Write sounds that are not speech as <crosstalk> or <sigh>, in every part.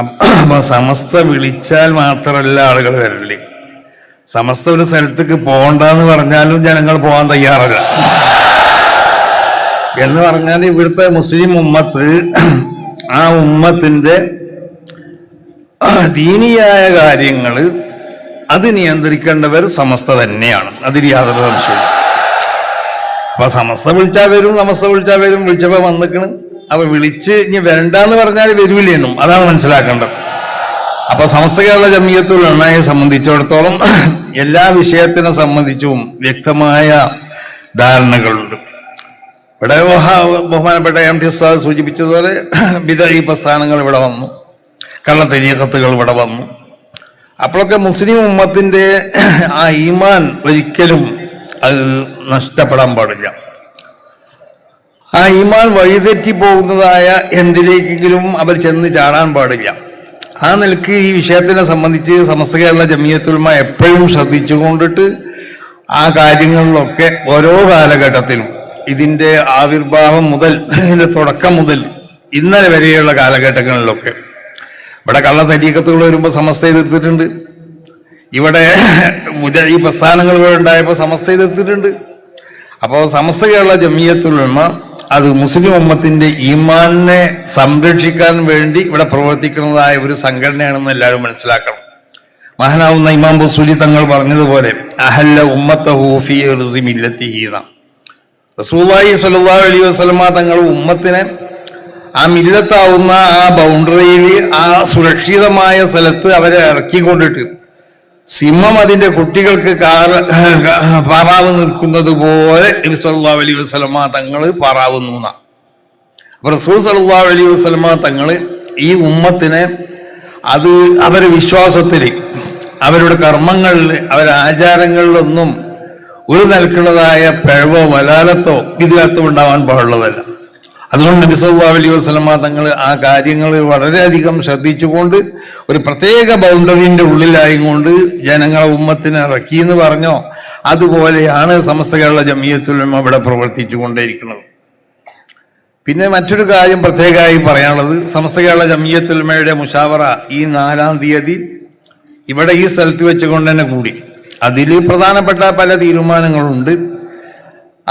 അപ്പൊ സമസ്ത വിളിച്ചാൽ മാത്രമല്ല ആളുകൾ വരില്ലേ സമസ്ത ഒരു സ്ഥലത്തേക്ക് പോകണ്ടെന്ന് പറഞ്ഞാലും ജനങ്ങൾ പോകാൻ തയ്യാറല്ല. എന്ന് പറഞ്ഞാൽ ഇവിടുത്തെ മുസ്ലിം ഉമ്മത്ത് ആ ഉമ്മത്തിന്റെ ദീനിയായ കാര്യങ്ങൾ അത് നിയന്ത്രിക്കേണ്ടവർ സമസ്ത തന്നെയാണ്. അതിൽ യാതൊരു സംശയം അപ്പൊ സമസ്ത വിളിച്ചാൽ വരും സമസ്ത വിളിച്ചാൽ വരും വിളിച്ചപ്പോ വന്നിക്കണ്. അപ്പൊ വിളിച്ച് ഇനി വരണ്ടെന്ന് പറഞ്ഞാൽ വരൂലേനും അതാണ് മനസ്സിലാക്കേണ്ടത്. അപ്പൊ സമസ്ത കേരള ജമീയത്തുൽ എണ്ണയെ സംബന്ധിച്ചിടത്തോളം എല്ലാ വിഷയത്തിനെ സംബന്ധിച്ചും വ്യക്തമായ ധാരണകളുണ്ട്. ഇവിടെ ബഹ- ബഹുമാനപ്പെട്ട എം ടി ഉസ്താദ് സൂചിപ്പിച്ചതുപോലെ വിദഹി പ്രസ്ഥാനങ്ങൾ ഇവിടെ വന്നു. കള്ളത്തരീക്കത്തുകൾ ഇവിടെ വന്നു. അപ്പോഴൊക്കെ മുസ്ലിം ഉമ്മത്തിന്റെ ആ ഈമാൻ ഒരിക്കലും അത് നഷ്ടപ്പെടാൻ പാടില്ല. ആ ഇമാൻ വഴിതെറ്റി പോകുന്നതായ എന്തിലേക്കെങ്കിലും അവർ ചെന്ന് ചാടാൻ പാടില്ല. ആ നിലയ്ക്ക് ഈ വിഷയത്തിനെ സംബന്ധിച്ച് സമസ്ത കേരള ജമിയത്തുൽമ എപ്പോഴും ശ്രദ്ധിച്ചുകൊണ്ടിട്ട് ആ കാര്യങ്ങളിലൊക്കെ ഓരോ കാലഘട്ടത്തിലും ഇതിന്റെ ആവിർഭാവം മുതൽ ഇതിന്റെ തുടക്കം മുതൽ ഇന്നലെ വരെയുള്ള കാലഘട്ടങ്ങളിലൊക്കെ. ഇവിടെ കള്ള തരീക്കത്തുകൾ വരുമ്പോൾ സമസ്ത എതിർത്തിട്ടുണ്ട്. ഇവിടെ ഈ പ്രസ്ഥാനങ്ങൾ ഉണ്ടായപ്പോൾ സമസ്ത എതിർത്തിട്ടുണ്ട്. അപ്പോൾ സമസ്ത കേരള ജമിയത്തുലമ അത് മുസ്ലിം ഉമ്മത്തിന്റെ ഈമാനെ സംരക്ഷിക്കാൻ വേണ്ടി ഇവിടെ പ്രവർത്തിക്കുന്നതായ ഒരു സംഘടനയാണെന്ന് എല്ലാവരും മനസ്സിലാക്കണം. മഹാനാവുന്ന ഇമാം ബസൂലി തങ്ങൾ പറഞ്ഞതുപോലെ അഹല്ല ഉമ്മത്തഹൂഫി മില്ലത്തിഹീന റസൂലായി സല്ലല്ലാഹു അലി വസ്ലമ തങ്ങൾ ഉമ്മത്തിനെ ആ മില്ലത്താവുന്ന ആ ബൗണ്ടറിയിൽ ആ സുരക്ഷിതമായ സ്ഥലത്ത് അവരെ ഇറക്കിക്കൊണ്ടിട്ട് സിംഹം അതിന്റെ കുട്ടികൾക്ക് <laughs> പാറാവ് നിൽക്കുന്നത് പോലെ നബി സല്ലല്ലാഹു അലൈഹി വസല്ലമ തങ്ങൾ പാറാവുന്നു അപ്പൊ റസൂൽ സല്ലാ അലൈഹി വസ്ലമ തങ്ങൾ ഈ ഉമ്മത്തിനെ അത് അവരെ വിശ്വാസത്തിൽ അവരുടെ കർമ്മങ്ങളിൽ അവരുടെ ആചാരങ്ങളിലൊന്നും ഒരു നിലക്കുള്ളതായ പിഴവോ വലാലത്തോ ഇതിനകത്ത് ഉണ്ടാവാൻ പാടുള്ളതല്ല. അതുകൊണ്ട് നബി സല്ലല്ലാഹു അലൈഹി വസല്ലമ തങ്ങൾ ആ കാര്യങ്ങൾ വളരെയധികം ശ്രദ്ധിച്ചുകൊണ്ട് ഒരു പ്രത്യേക ബൗണ്ടറിന്റെ ഉള്ളിലായിക്കൊണ്ട് ജനങ്ങളെ ഉമ്മത്തിനെ ഇറക്കി എന്ന് പറഞ്ഞോ അതുപോലെയാണ് സമസ്ത കേരള ജമിയത്തുലമ ഇവിടെ പ്രവർത്തിച്ചു കൊണ്ടിരിക്കുന്നത് പിന്നെ മറ്റൊരു കാര്യം പ്രത്യേകമായി പറയാനുള്ളത് സമസ്ത കേരള ജമിയത്തുൽമയുടെ മുഷാവറ ഈ നാലാം തീയതി ഇവിടെ ഈ സ്ഥലത്ത് വെച്ചുകൊണ്ട് തന്നെ കൂടി. അതിൽ പ്രധാനപ്പെട്ട പല തീരുമാനങ്ങളുണ്ട്.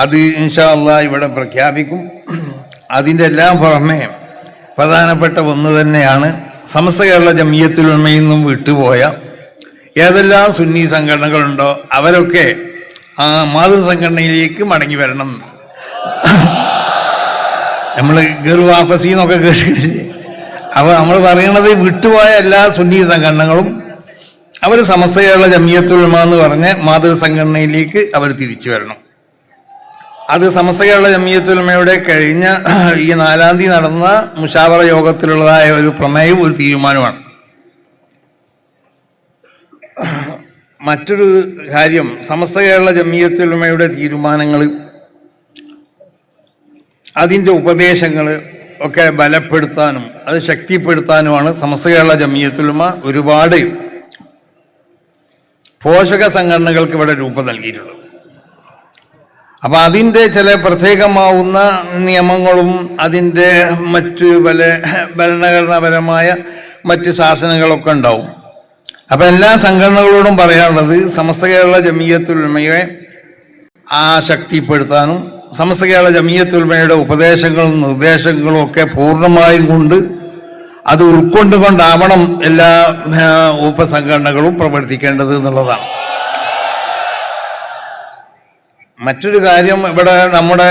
അത് ഇൻഷാ അള്ളാ ഇവിടെ പ്രഖ്യാപിക്കും. അതിന്റെ എല്ലാം പുറമെ പ്രധാനപ്പെട്ട ഒന്ന് തന്നെയാണ് സമസ്ത കേരള ജമിയത്തുൽമയിൽ നിന്നും വിട്ടുപോയ ഏതെല്ലാം സുന്നി സംഘടനകളുണ്ടോ അവരൊക്കെ ആ മാതൃസംഘടനയിലേക്ക് മടങ്ങി വരണം. നമ്മൾ ഗർവാഫസി എന്നൊക്കെ കേട്ടിട്ടില്ലേ? അപ്പൊ നമ്മൾ പറയണത് വിട്ടുപോയ എല്ലാ സുന്നി സംഘടനകളും അവർ സമസ്ത കേരള ജമിയത്തുൽമ എന്ന് പറഞ്ഞ് മാതൃസംഘടനയിലേക്ക് അവർ തിരിച്ചു വരണം. അത് സമസ്തകേരള കേരള ജമിയത്തുൽമയുടെ കഴിഞ്ഞ ഈ നാലാം തീയതി നടന്ന മുഷാവറ യോഗത്തിലുള്ളതായ ഒരു പ്രമേയവും ഒരു തീരുമാനമാണ് മറ്റൊരു കാര്യം സമസ്ത കേരള ജമിയത്തുൽമയുടെ തീരുമാനങ്ങൾ അതിന്റെ ഉപദേശങ്ങൾ ഒക്കെ ബലപ്പെടുത്താനും അത് ശക്തിപ്പെടുത്താനുമാണ് സമസ്ത കേരള ജമിയത്തുൽമ ഒരുപാട് പോഷക സംഘടനകൾക്ക് ഇവിടെ രൂപം നൽകിയിട്ടുള്ളത്. അപ്പൊ അതിന്റെ ചില പ്രത്യേകമാവുന്ന നിയമങ്ങളും അതിന്റെ മറ്റ് പല ഭരണഘടനാപരമായ മറ്റ് ശാസനങ്ങളൊക്കെ ഉണ്ടാവും. അപ്പൊ എല്ലാ സംഘടനകളോടും പറയാനുള്ളത് സമസ്ത കേരള ജമീയത്തുൽമയെ ആ ശക്തിപ്പെടുത്താനും സമസ്ത കേരള ജമീയത്തുൽമയുടെ ഉപദേശങ്ങളും നിർദ്ദേശങ്ങളും ഒക്കെ പൂർണമായും കൊണ്ട് അത് ഉൾക്കൊണ്ടുകൊണ്ടാവണം എല്ലാ ഉപസംഘടനകളും പ്രവർത്തിക്കേണ്ടത് എന്നുള്ളതാണ്. മറ്റൊരു കാര്യം ഇവിടെ നമ്മുടെ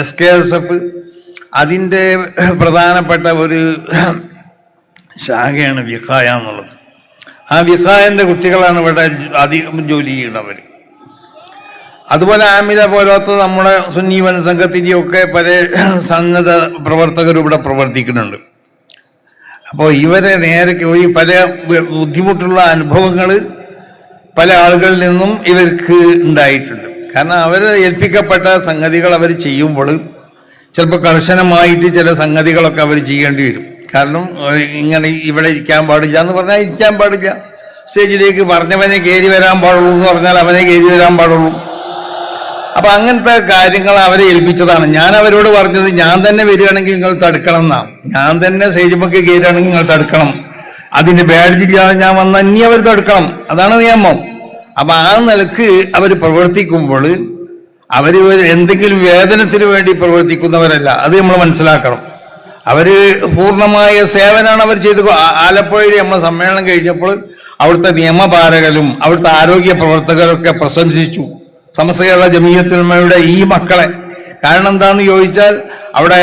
എസ് കെ എസ് എഫ് അതിന്റെ പ്രധാനപ്പെട്ട ഒരു ശാഖയാണ് വിഖായ എന്നുള്ളത്. ആ വിഖായന്റെ കുട്ടികളാണ് ഇവിടെ അധികം ജോലി ചെയ്യുന്നവർ അതുപോലെ ആമില പോലത്തെ നമ്മുടെ സുന്നി വൻ സംഘത്തിന്റെയൊക്കെ പല സന്നദ്ധ പ്രവർത്തകരും ഇവിടെ പ്രവർത്തിക്കുന്നുണ്ട്. അപ്പോൾ ഇവരെ നേരെ ഈ പല ബുദ്ധിമുട്ടുള്ള അനുഭവങ്ങൾ പല ആളുകളിൽ നിന്നും ഇവർക്ക് ഉണ്ടായിട്ടുണ്ട്. കാരണം അവർ ഏൽപ്പിക്കപ്പെട്ട സംഗതികൾ അവർ ചെയ്യുമ്പോൾ ചിലപ്പോൾ കർശനമായിട്ട് ചില സംഗതികളൊക്കെ അവർ ചെയ്യേണ്ടി വരും. കാരണം ഇങ്ങനെ ഇവിടെ ഇരിക്കാൻ പാടില്ല എന്ന് പറഞ്ഞാൽ ഇരിക്കാൻ പാടില്ല. സ്റ്റേജിലേക്ക് പറഞ്ഞവനെ കയറി വരാൻ പാടുള്ളൂ എന്ന് പറഞ്ഞാൽ അവനെ കയറി വരാൻ പാടുള്ളൂ. അപ്പൊ അങ്ങനത്തെ കാര്യങ്ങൾ അവരെ ഏൽപ്പിച്ചതാണ്. ഞാൻ അവരോട് പറഞ്ഞത് ഞാൻ തന്നെ വരികയാണെങ്കിൽ നിങ്ങൾ തടുക്കണം എന്നാ ഞാൻ തന്നെ സ്റ്റേജിമൊക്കെ കയറുകയാണെങ്കിൽ നിങ്ങൾ തടുക്കണം. അതിന്റെ ബാഡ്ജില്ലാതെ ഞാൻ വന്ന ഇനി അവർ തടുക്കണം അതാണ് നിയമം അപ്പൊ ആ നിലയ്ക്ക് അവർ പ്രവർത്തിക്കുമ്പോൾ അവർ എന്തെങ്കിലും വേതനത്തിന് വേണ്ടി പ്രവർത്തിക്കുന്നവരല്ല അത് നമ്മൾ മനസ്സിലാക്കണം അവർ പൂർണമായ സേവനമാണ് അവർ ചെയ്ത് ആലപ്പുഴയിൽ നമ്മൾ സമ്മേളനം കഴിഞ്ഞപ്പോൾ അവിടുത്തെ നിയമപാലകരും അവിടുത്തെ ആരോഗ്യ പ്രവർത്തകരൊക്കെ പ്രശംസിച്ചു സമസ്ത കേരള ജമീയത്തിന്മയുടെ ഈ മക്കളെ കാരണം എന്താണെന്ന് ചോദിച്ചാൽ അവിടെ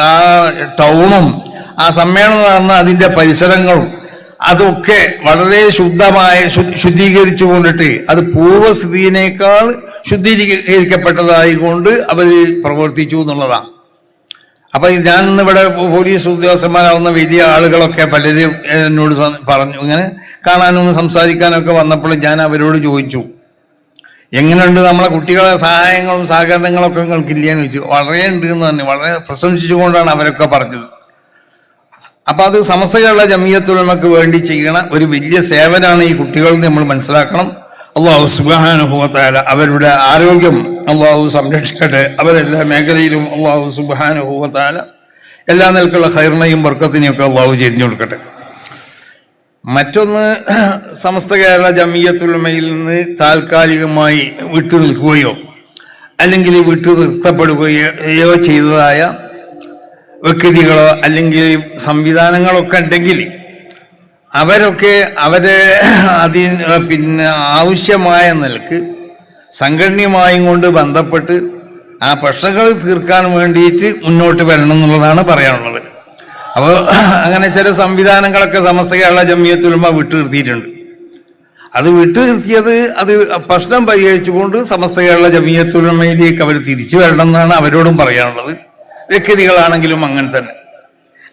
ആ ടൗണും ആ സമ്മേളനം നടന്ന അതിന്റെ പരിസരങ്ങളും അതൊക്കെ വളരെ ശുദ്ധമായ ശുദ്ധീകരിച്ചു കൊണ്ടിട്ട് അത് പൂർവസ്ഥിതിയിനേക്കാൾ ശുദ്ധീകരിക്കപ്പെട്ടതായിക്കൊണ്ട് അവർ പ്രവർത്തിച്ചു എന്നുള്ളതാണ്. അപ്പൊ ഞാൻ ഇന്നിവിടെ പോലീസ് ഉദ്യോഗസ്ഥന്മാരാവുന്ന വലിയ ആളുകളൊക്കെ പലരും എന്നോട് പറഞ്ഞു. ഇങ്ങനെ കാണാനും സംസാരിക്കാനൊക്കെ വന്നപ്പോൾ ഞാൻ അവരോട് ചോദിച്ചു. എങ്ങനെയുണ്ട് നമ്മളെ കുട്ടികളെ സഹായങ്ങളും സഹകരണങ്ങളൊക്കെ നിങ്ങൾക്കില്ലേന്ന് ചോദിച്ചു. വളരെ ഉണ്ട് എന്ന് തന്നെ വളരെ പ്രശംസിച്ചുകൊണ്ടാണ് അവരൊക്കെ പറഞ്ഞത്. അപ്പൊ അത് സമസ്തകളുടെ ജമീയത്തുലമക്ക് വേണ്ടി ചെയ്യണ ഒരു വലിയ സേവനാണ് ഈ കുട്ടികൾ നമ്മൾ മനസ്സിലാക്കണം. അള്ളാഹു സുബാനുഭവത്താല അവരുടെ ആരോഗ്യം അള്ളാഹു സംരക്ഷിക്കട്ടെ. അവരെല്ലാ മേഖലയിലും അള്ളാഹു സുബാനുഭവത്താല എല്ലാ നിലക്കുള്ള ഹൈറിനെയും വർക്കത്തിനെയും ഒക്കെ അള്ളാഹു ചെരിഞ്ഞു കൊടുക്കട്ടെ. മറ്റൊന്ന് <clears throat> സമസ്ത കേരള ജമീയത്തുലമയിൽ നിന്ന് താൽക്കാലികമായി വിട്ടു നിൽക്കുകയോ അല്ലെങ്കിൽ വിട്ടു നിർത്തപ്പെടുകയോ ചെയ്തതായ വ്യക്തികളോ അല്ലെങ്കിൽ സംവിധാനങ്ങളൊക്കെ ഉണ്ടെങ്കിൽ അവരൊക്കെ അവരെ അതിന് പിന്നെ ആവശ്യമായ നിലയ്ക്ക് സംഘടനയുമായും കൊണ്ട് ബന്ധപ്പെട്ട് ആ പ്രശ്നങ്ങൾ തീർക്കാൻ വേണ്ടിയിട്ട് മുന്നോട്ട് വരണം എന്നുള്ളതാണ് പറയാനുള്ളത്. അപ്പോൾ അങ്ങനെ ചില സംവിധാനങ്ങളൊക്കെ സമസ്ത കേരള ജമിയത്തുലമ വിട്ടു നിർത്തിയിട്ടുണ്ട്. അത് വിട്ടു നിർത്തിയത് അത് പ്രശ്നം പരിഹരിച്ചുകൊണ്ട് സമസ്ത കേരള ജമിയത്തുലമയിലേക്ക് അവർ തിരിച്ചു വരണം എന്നാണ് അവരോടും പറയാനുള്ളത്. വ്യക്തികളാണെങ്കിലും അങ്ങനെ തന്നെ.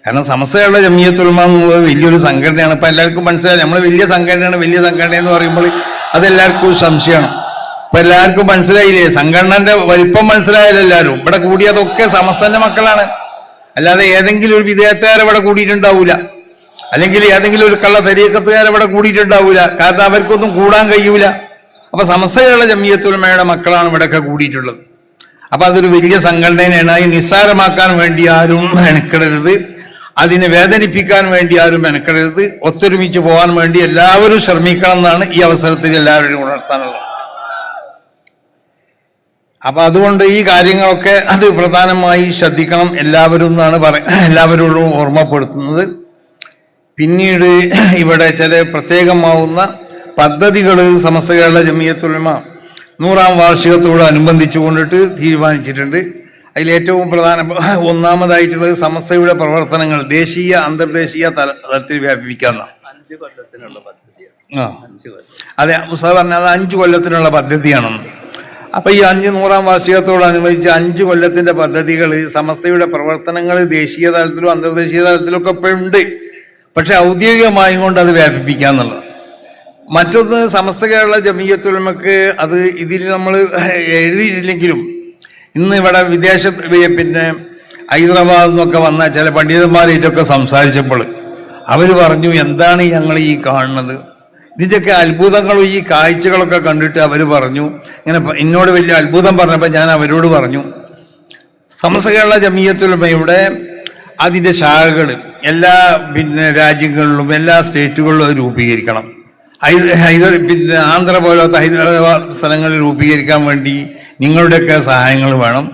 കാരണം സമസ്തയുള്ള ജമിയത്തുൽമ എന്നുള്ളത് വലിയൊരു സംഘടനയാണ്. ഇപ്പൊ എല്ലാവർക്കും മനസ്സിലായി? നമ്മൾ വലിയ സംഘടനയാണ്. വലിയ സംഘടന എന്ന് പറയുമ്പോൾ അതെല്ലാവർക്കും ഒരു സംശയമാണ്. ഇപ്പൊ എല്ലാവർക്കും മനസ്സിലായില്ലേ? സംഘടനന്റെ വലിപ്പം മനസ്സിലായാലും എല്ലാവരും. ഇവിടെ കൂടിയതൊക്കെ സമസ്തന്റെ മക്കളാണ്. അല്ലാതെ ഏതെങ്കിലും ഒരു വിധേയത്തുകാരെ ഇവിടെ കൂടിയിട്ടുണ്ടാവൂല. അല്ലെങ്കിൽ ഏതെങ്കിലും ഒരു കള്ള തരീക്കത്തുകാർ ഇവിടെ കൂടിയിട്ടുണ്ടാവൂല. കാരണം അവർക്കൊന്നും കൂടാൻ കഴിയൂല. അപ്പൊ സമസ്തയുള്ള ജമിയത്തുൽമയുടെ മക്കളാണ് ഇവിടെയൊക്കെ കൂടിയിട്ടുള്ളത്. അപ്പൊ അതൊരു വലിയ സംഘടനയാണ് അതിനെ നിസ്സാരമാക്കാൻ വേണ്ടി ആരും മെനക്കെടരുത്. അതിനെ വേദനിപ്പിക്കാൻ വേണ്ടി ആരും മെനക്കെടരുത്. ഒത്തൊരുമിച്ച് പോകാൻ വേണ്ടി എല്ലാവരും ശ്രമിക്കണം എന്നാണ് ഈ അവസരത്തിൽ എല്ലാവരും ഉണർത്താനുള്ളത് അപ്പൊ അതുകൊണ്ട് ഈ കാര്യങ്ങളൊക്കെ അത് പ്രധാനമായി ശ്രദ്ധിക്കണം എല്ലാവരും എന്നാണ് പറ എല്ലാവരോടും ഓർമ്മപ്പെടുത്തുന്നത്. പിന്നീട് ഇവിടെ ചില പ്രത്യേകമാവുന്ന പദ്ധതികൾ സമസ്ത കേരള ജമിയത്തുലമ നൂറാം വാർഷികത്തോട് അനുബന്ധിച്ചു കൊണ്ടിട്ട് തീരുമാനിച്ചിട്ടുണ്ട്. അതിലേറ്റവും പ്രധാന <laughs> ഒന്നാമതായിട്ടുള്ളത് സമസ്തയുടെ പ്രവർത്തനങ്ങൾ ദേശീയ അന്തർദേശീയ തലത്തിൽ വ്യാപിപ്പിക്കാമെന്നാണ് അഞ്ച് കൊല്ലത്തിനുള്ള പദ്ധതിയാണ്. അതെ മുസാ പറഞ്ഞ അത് അഞ്ചു കൊല്ലത്തിനുള്ള പദ്ധതിയാണെന്ന്. അപ്പൊ ഈ അഞ്ച് നൂറാം വാർഷികത്തോടനുബന്ധിച്ച് അഞ്ചു കൊല്ലത്തിന്റെ പദ്ധതികൾ സമസ്തയുടെ പ്രവർത്തനങ്ങൾ ദേശീയ തലത്തിലും അന്തർദേശീയ തലത്തിലും ഒക്കെ ഇപ്പൊ ഉണ്ട് പക്ഷെ ഔദ്യോഗികമായും കൊണ്ട് അത് വ്യാപിപ്പിക്കാന്നുള്ളത് മറ്റൊന്ന് സമസ്ത കേരള ജമീയത്തുലമക്ക് അത് ഇതിൽ നമ്മൾ എഴുതിയിട്ടില്ലെങ്കിലും ഇന്ന് ഇവിടെ വിദേശ പിന്നെ ഹൈദരാബാദ് നിന്നൊക്കെ വന്ന ചില പണ്ഡിതന്മാരായിട്ടൊക്കെ സംസാരിച്ചപ്പോൾ അവർ പറഞ്ഞു എന്താണ് ഞങ്ങൾ ഈ കാണുന്നത്? ഇതിന്റെയൊക്കെ അത്ഭുതങ്ങളും ഈ കാഴ്ചകളൊക്കെ കണ്ടിട്ട് അവർ പറഞ്ഞു. ഇങ്ങനെ എന്നോട് വലിയ അത്ഭുതം പറഞ്ഞപ്പോൾ ഞാൻ അവരോട് പറഞ്ഞു സമസ്ത കേരള ജമീയത്തുലമയുടെ അതിന്റെ ശാഖകൾ എല്ലാ പിന്നെ രാജ്യങ്ങളിലും എല്ലാ സ്റ്റേറ്റുകളിലും അത് രൂപീകരിക്കണം. പിന്നെ ആന്ധ്ര പോലത്തെ ഹൈദരാബാദ് സ്ഥലങ്ങളിൽ രൂപീകരിക്കാൻ വേണ്ടി നിങ്ങളുടെയൊക്കെ സഹായങ്ങൾ വേണം.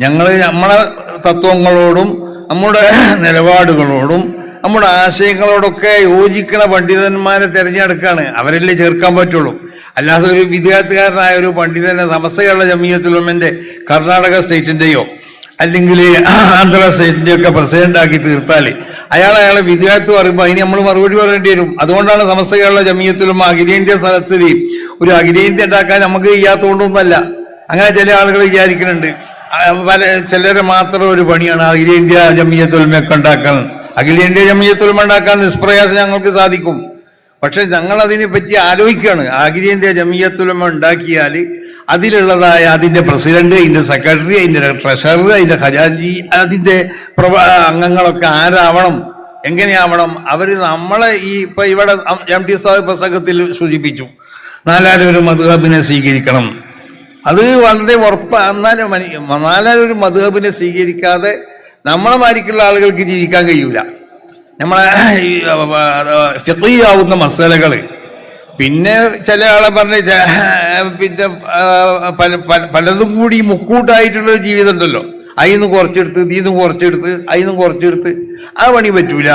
ഞങ്ങൾ നമ്മളെ തത്വങ്ങളോടും നമ്മുടെ നിലപാടുകളോടും നമ്മുടെ ആശയങ്ങളോടൊക്കെ യോജിക്കുന്ന പണ്ഡിതന്മാരെ തിരഞ്ഞെടുക്കുകയാണ് അവരല്ലേ ചേർക്കാൻ പറ്റുള്ളൂ. അല്ലാതെ ഒരു വിദ്യാർത്ഥികാരനായ ഒരു പണ്ഡിതനെ സമസ്ത കേരള ജമീയത്തുലമന്റെ കർണാടക സ്റ്റേറ്റിന്റെയോ അല്ലെങ്കിൽ ആന്ധ്ര സ്റ്റേറ്റിന്റെയൊക്കെ പ്രസിഡന്റ് ആക്കി തീർത്താൽ അയാൾ അയാളെ വിദ്യാർത്ഥി പറയുമ്പോൾ അതിന് നമ്മൾ മറുപടി പറയേണ്ടി വരും. അതുകൊണ്ടാണ് സമസ്ത കേരള ജമീയത്തിലും അഖിലേന്ത്യാ സ്ഥലത്തിൽ ഒരു അഖിലേന്ത്യ ഉണ്ടാക്കാൻ നമുക്ക് ചെയ്യാത്തതുകൊണ്ടൊന്നല്ല അങ്ങനെ ചില ആളുകൾ വിചാരിക്കുന്നുണ്ട്. പല ചിലരെ മാത്രം ഒരു പണിയാണ് അഖിലേന്ത്യാ ജമീയത്തുൽമയൊക്കെ ഉണ്ടാക്കാൻ അഖിലേന്ത്യാ ജമീയത്തുൽമ ഉണ്ടാക്കാൻ നിഷ്പ്രയാസം ഞങ്ങൾക്ക് സാധിക്കും. പക്ഷെ ഞങ്ങൾ അതിനെ പറ്റി ആലോചിക്കുകയാണ്. അഖിലേന്ത്യാ ജമീയത്തൊലുമ ഉണ്ടാക്കിയാൽ അതിലുള്ളതായ അതിന്റെ പ്രസിഡന്റ് അതിന്റെ സെക്രട്ടറി അതിന്റെ ട്രഷറർ അതിന്റെ ഖജാൻജി അതിന്റെ അംഗങ്ങളൊക്കെ ആരാവണം? എങ്ങനെയാവണം? അവർ നമ്മളെ ഈ ഇപ്പൊ ഇവിടെ എം ടി സാഹിബ് പ്രസംഗത്തിൽ സൂചിപ്പിച്ചു. നാലാരും ഒരു മധുഹബിനെ സ്വീകരിക്കണം. അത് വളരെ ഉറപ്പ് എന്നാലും എന്നാലും ഒരു മധുഹബിനെ സ്വീകരിക്കാതെ നമ്മളെ മാരിക്കുള്ള ആളുകൾക്ക് ജീവിക്കാൻ കഴിയൂല. നമ്മളെ ഈ, ആവുന്ന മസാലകൾ പിന്നെ ചില ആളെ പറഞ്ഞ പിന്നെ പല പല- പലതും കൂടി മുക്കൂട്ടായിട്ടുള്ള ഒരു ജീവിതം ഉണ്ടല്ലോ. അതിന്ന് കുറച്ചെടുത്ത് ഇതിന്ന് കുറച്ചെടുത്ത് അതിന്ന് കുറച്ചെടുത്ത്. ആ പണി പറ്റൂല.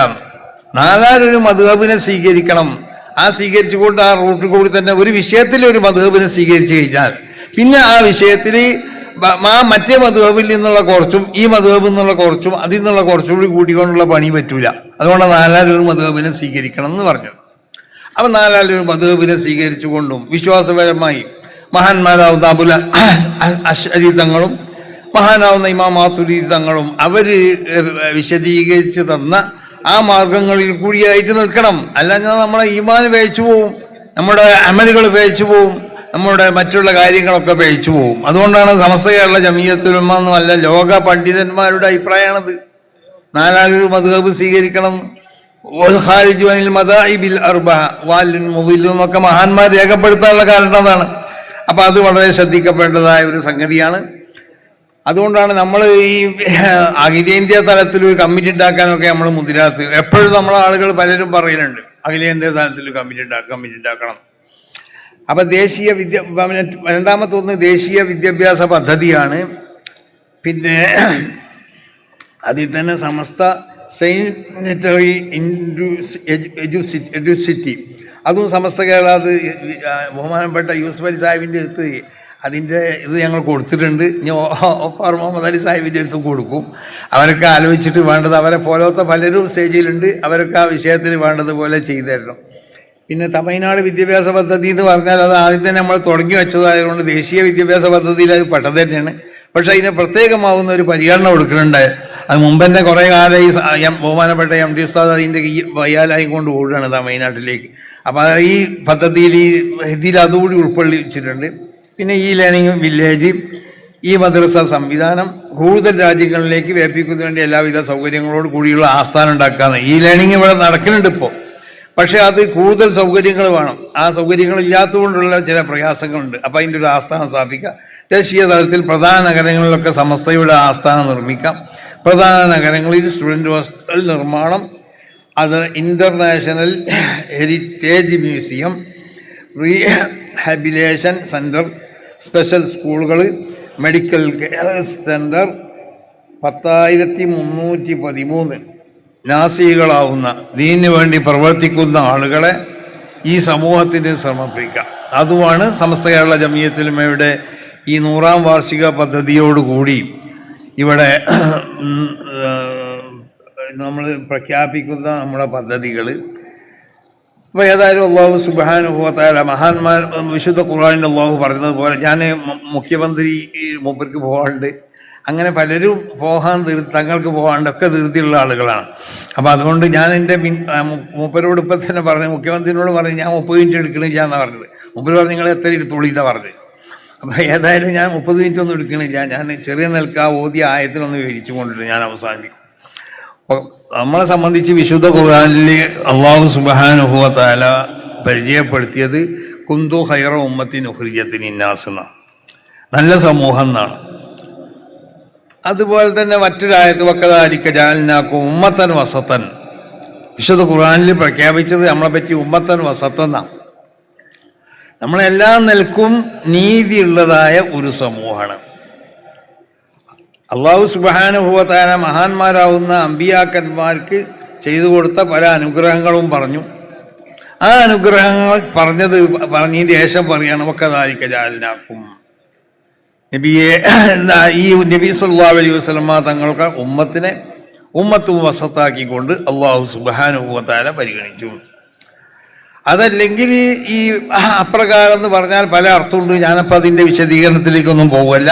നാലാലൊരു മധുഹബിനെ സ്വീകരിക്കണം. ആ സ്വീകരിച്ചുകൊണ്ട് ആ റൂട്ടിൽ കൂടി തന്നെ ഒരു വിഷയത്തിൽ ഒരു മധുഹബിനെ സ്വീകരിച്ചു കഴിഞ്ഞാൽ പിന്നെ ആ വിഷയത്തിൽ ആ മറ്റേ മധുഹബിൽ നിന്നുള്ള കുറച്ചും ഈ മധുഹബിൽ നിന്നുള്ള കുറച്ചും അതിൽ നിന്നുള്ള കുറച്ചും കൂടി കൂട്ടിക്കൊണ്ടുള്ള പണി പറ്റൂല. അതുകൊണ്ട് നാലാലൊരു മധുഹബിനെ സ്വീകരിക്കണം എന്ന് പറഞ്ഞു അപ്പൊ നാലാലൊരു മധുവിനെ സ്വീകരിച്ചുകൊണ്ടും വിശ്വാസപരമായി മഹാന്മാരാവുന്ന അബുല അശ്വരി തങ്ങളും മഹാനാവുന്ന ഇമാം തങ്ങളും അവർ വിശദീകരിച്ച് തന്ന ആ മാർഗങ്ങളിൽ കൂടിയായിട്ട് നിൽക്കണം. അല്ലാഞ്ഞാൽ നമ്മളെ ഈമാൻ വേച്ചു പോവും നമ്മുടെ അമലുകൾ വേച്ചു പോവും നമ്മുടെ മറ്റുള്ള കാര്യങ്ങളൊക്കെ വേച്ചു പോവും. അതുകൊണ്ടാണ് സമസ്ത കേരള ജമീയത്തുലമ എന്നല്ല ലോക പണ്ഡിതന്മാരുടെ അഭിപ്രായമാണത് നാലാളൊരു മധുഹബ് സ്വീകരിക്കണം. എന്നൊക്കെ മഹാന്മാർ രേഖപ്പെടുത്താനുള്ള കാരണം അതാണ്. അപ്പൊ അത് വളരെ ശ്രദ്ധിക്കപ്പെടേണ്ടതായ ഒരു സംഗതിയാണ്. അതുകൊണ്ടാണ് നമ്മൾ ഈ അഖിലേന്ത്യാ തലത്തിൽ ഒരു കമ്മിറ്റി ഉണ്ടാക്കാനൊക്കെ നമ്മൾ മുതിരാത്ത്. എപ്പോഴും നമ്മളെ ആളുകൾ പലരും പറയലുണ്ട് അഖിലേന്ത്യാ തലത്തിൽ കമ്മിറ്റി ഉണ്ടാക്കുക കമ്മിറ്റി ഉണ്ടാക്കണം. അപ്പൊ ദേശീയ വിദ്യ രണ്ടാമത്തെ ഒന്ന് ദേശീയ വിദ്യാഭ്യാസ പദ്ധതിയാണ്. പിന്നെ അതിൽ തന്നെ സമസ്ത സൈനിറ്ററി എഡ്യൂസിറ്റി അതും സമസ്ത കേരള അത് ബഹുമാനപ്പെട്ട യൂസഫ് അലി സാഹിബിന്റെ അടുത്ത് അതിന്റെ ഇത് ഞങ്ങൾ കൊടുത്തിട്ടുണ്ട്. ഇനി ഒപ്പാർ മുഹമ്മദ് അലി സാഹിബിന്റെ അടുത്ത് കൊടുക്കും. അവരൊക്കെ ആലോചിച്ചിട്ട് വേണ്ടത് അവരെ പോലത്തെ പലരും സ്റ്റേജിലുണ്ട്. അവരൊക്കെ ആ വിഷയത്തിൽ വേണ്ടതുപോലെ ചെയ്തു പിന്നെ തമിഴ്നാട് വിദ്യാഭ്യാസ പദ്ധതി എന്ന് പറഞ്ഞാൽ അത് ആദ്യം തന്നെ നമ്മൾ തുടങ്ങി വെച്ചതായതുകൊണ്ട് ദേശീയ വിദ്യാഭ്യാസ പദ്ധതിയിൽ അത് പെട്ടത് തന്നെയാണ്. പക്ഷെ അതിന് പ്രത്യേകമാവുന്ന ഒരു പരിഗണന കൊടുക്കുന്നുണ്ട്. അത് മുമ്പ് തന്നെ കുറേ കാലം ഈ ബഹുമാനപ്പെട്ട എം ടി ഉസ്താദ് അതിന്റെ വയ്യാലായി കൊണ്ട് ഓടുകയാണ് തമിഴ്നാട്ടിലേക്ക് അപ്പോൾ ഈ പദ്ധതിയിൽ ഈ ഇതിൽ അതുകൂടി ഉൾക്കൊള്ളിച്ചിട്ടുണ്ട്. പിന്നെ ഈ ലേണിംഗ് വില്ലേജ് ഈ മദ്രസ സംവിധാനം കൂടുതൽ രാജ്യങ്ങളിലേക്ക് വ്യാപിക്കുന്നതിന് വേണ്ടി എല്ലാവിധ സൗകര്യങ്ങളോട് കൂടിയുള്ള ആസ്ഥാനം ഉണ്ടാക്കാന്ന്. ഈ ലേണിംഗ് ഇവിടെ നടക്കുന്നുണ്ട് ഇപ്പോൾ പക്ഷേ അത് കൂടുതൽ സൗകര്യങ്ങൾ വേണം. ആ സൗകര്യങ്ങൾ ഇല്ലാത്തതുകൊണ്ടുള്ള ചില പ്രയാസങ്ങളുണ്ട്. അപ്പം അതിന്റെ ഒരു ആസ്ഥാനം സ്ഥാപിക്കുക. ദേശീയ തലത്തിൽ പ്രധാന നഗരങ്ങളിലൊക്കെ സമസ്തയുടെ ആസ്ഥാനം നിർമ്മിക്കാം. പ്രധാന നഗരങ്ങളിൽ സ്റ്റുഡന്റ് ഹോസ്റ്റൽ നിർമ്മാണം അത് international heritage museum rehabilitation centre special സ്കൂളുകൾ മെഡിക്കൽ കെയർ സെന്റർ പത്തായിരത്തി മുന്നൂറ്റി പതിമൂന്ന് നാസികളാവുന്ന ദീനു വേണ്ടി പ്രവർത്തിക്കുന്ന ആളുകളെ ഈ സമൂഹത്തിന് സമർപ്പിക്കാം. അതുമാണ് സമസ്ത കേരള ജമീയത്തിലുമയുടെ ഈ നൂറാം വാർഷിക പദ്ധതിയോടുകൂടി ഇവിടെ നമ്മൾ പ്രഖ്യാപിക്കുന്ന നമ്മുടെ പദ്ധതികൾ. അപ്പോൾ ഏതായാലും അള്ളാഹു സുബാനുഭവത്തായ മഹാന്മാർ വിശുദ്ധ ഖുർആാനിൽ അള്ളാഹു പറഞ്ഞതുപോലെ ഞാൻ മുഖ്യമന്ത്രി മൂപ്പർക്ക് പോകാണ്ട് അങ്ങനെ പലരും പോകാൻ തീർ തങ്ങൾക്ക് പോകാണ്ടൊക്കെ ധൃതിയുള്ള ആളുകളാണ്. അപ്പോൾ അതുകൊണ്ട് ഞാൻ എന്റെ മിൻ മൂപ്പരോട് ഇപ്പം തന്നെ പറഞ്ഞു മുഖ്യമന്ത്രിനോട് പറഞ്ഞു ഞാൻ മുപ്പത് മിനിറ്റ് എടുക്കണില്ല എന്നാണ് പറഞ്ഞത്. മൂപ്പര് പറഞ്ഞു നിങ്ങൾ എത്ര എടുത്തോളിന്നാണ് പറഞ്ഞത്. അപ്പോൾ ഏതായാലും ഞാൻ മുപ്പത് മിനിറ്റ് ഒന്നും എടുക്കണില്ല ഞാൻ ചെറിയ നിൽക്ക ഓതിയ ആയത്തിനൊന്ന് വിവരിച്ചു കൊണ്ടിട്ട് ഞാൻ അവസാനിപ്പിക്കും. നമ്മളെ സംബന്ധിച്ച് വിശുദ്ധ ഖുർആനിൽ അള്ളാഹു സുബാനുഭവത്താല പരിചയപ്പെടുത്തിയത് കുന്തു ഹൈറ ഉമ്മത്തിൻ ഉഹ്രിജത്തിന് ഇന്നാസ് എന്നാണ്. നല്ല സമൂഹം എന്നാണ്. അതുപോലെ തന്നെ മറ്റൊരായത്ത് വക്കതായിരിക്ക ജാലിനാക്കും ഉമ്മത്തൻ വസത്തൻ. വിശുദ്ധ ഖുർആനിൽ പ്രഖ്യാപിച്ചത് നമ്മളെ പറ്റി ഉമ്മത്തൻ വസത്തെന്നാണ് നമ്മളെല്ലാ നിലക്കും നീതിയുള്ളതായ ഒരു സമൂഹമാണ്. അള്ളാഹു സുബാനുഭവത്തായ മഹാന്മാരാവുന്ന അമ്പിയാക്കന്മാർക്ക് ചെയ്തു കൊടുത്ത പല അനുഗ്രഹങ്ങളും പറഞ്ഞു. ആ അനുഗ്രഹങ്ങൾ പറഞ്ഞത് പറഞ്ഞതിന് ശേഷം പറയാണ് വക്കതാലിക്ക ജാലിനാക്കും. നബിയെ ഈ നബി സല്ലാ അലൈഹി വസ്ലമ തങ്ങൾക്ക് ഉമ്മത്തിനെ ഉമ്മത്തും വസത്താക്കിക്കൊണ്ട് അള്ളാഹു സുബാനുഭവത്താല പരിഗണിച്ചു. അതല്ലെങ്കിൽ ഈ അപ്രകാരം എന്ന് പറഞ്ഞാൽ പല അർത്ഥമുണ്ട്. ഞാനപ്പോൾ അതിന്റെ വിശദീകരണത്തിലേക്കൊന്നും പോകുമല്ല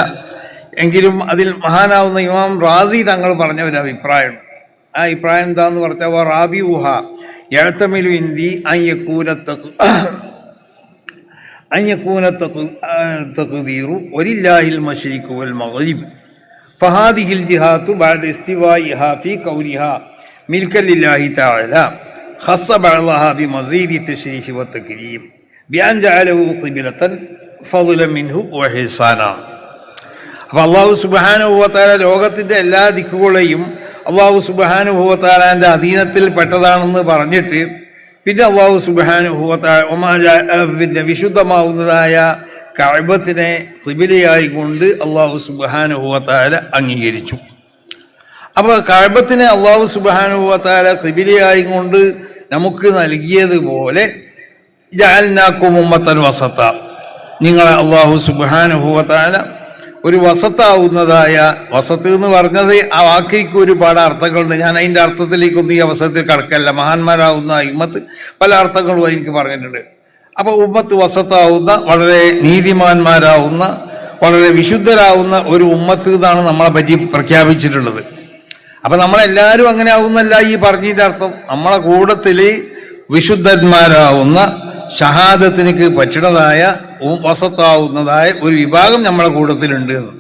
എങ്കിലും അതിൽ മഹാനാവുന്ന ഇമാം റാസി തങ്ങൾ പറഞ്ഞ ഒരു അഭിപ്രായം. ആ അഭിപ്രായം എന്താന്ന് പറഞ്ഞാൽ റാബി ഊഹ എഴുത്തമിലു ഇന്തി അയ്യക്കൂനത്തക്ക് അയ്യക്കൂനത്തക്ക് തക്കുതീറു ഒരില്ലാഹിൽ മഷരിക്കു വൽ മകരിബ് ഫഹാദിഹിൽ ജിഹാത്തു ബാഡ് ഇസ്തിവാ ഇഹാഫി കൗരിഹ മിൽക്കല്ലില്ലാഹി താഴ خص بعضها بمزيد التشريف والتكريم بأن جعله قبلة فضلا منه وحصانا അപ്പോൾ അള്ളാഹു സുബാനുഭവത്താല ലോകത്തിന്റെ എല്ലാ ദിക്കുകളെയും അള്ളാഹു സുബാനുഭവത്താലാന്റെ അധീനത്തിൽ പെട്ടതാണെന്ന് പറഞ്ഞിട്ട് പിന്നെ അള്ളാഹു സുബാനുഭവത്താല പിന്നെ വിശുദ്ധമാവുന്നതായ കഴബത്തിനെ തിബിലയായി കൊണ്ട് അള്ളാഹു സുബാനുഭവത്താല അംഗീകരിച്ചു. അപ്പോൾ കഴബത്തിനെ അള്ളാഹു സുബാനുഭവത്താല തിബിലയായി കൊണ്ട് നമുക്ക് നൽകിയതുപോലെ വസത്ത. നിങ്ങളെ അള്ളാഹു സുബാനുഭവത്താല ഒരു വസത്താവുന്നതായ വസത്ത് എന്ന് പറഞ്ഞത് ആ വാക്കിക്ക് ഒരുപാട് അർത്ഥങ്ങളുണ്ട്. ഞാൻ അതിന്റെ അർത്ഥത്തിലേക്കൊന്നും ഈ അവസരത്തിൽ കടക്കല്ല. മഹാന്മാരാവുന്ന ഇമ്മത്ത് പല അർത്ഥങ്ങളും എനിക്ക് പറഞ്ഞിട്ടുണ്ട്. അപ്പൊ ഉമ്മത്ത് വസത്താവുന്ന വളരെ നീതിമാന്മാരാവുന്ന വളരെ വിശുദ്ധരാവുന്ന ഒരു ഉമ്മത്ത് എന്നാണ് നമ്മളെ പറ്റി പ്രഖ്യാപിച്ചിട്ടുള്ളത്. അപ്പൊ നമ്മളെല്ലാവരും അങ്ങനെ ആവുന്നല്ല ഈ പറഞ്ഞതിന്റെ അർത്ഥം. നമ്മളെ കൂടത്തിൽ വിശുദ്ധന്മാരാവുന്ന ഷഹാദത്തിനക്ക് പറ്റണതായ വസത്താവുന്നതായ ഒരു വിഭാഗം നമ്മളെ കൂട്ടത്തിലുണ്ട് എന്ന്.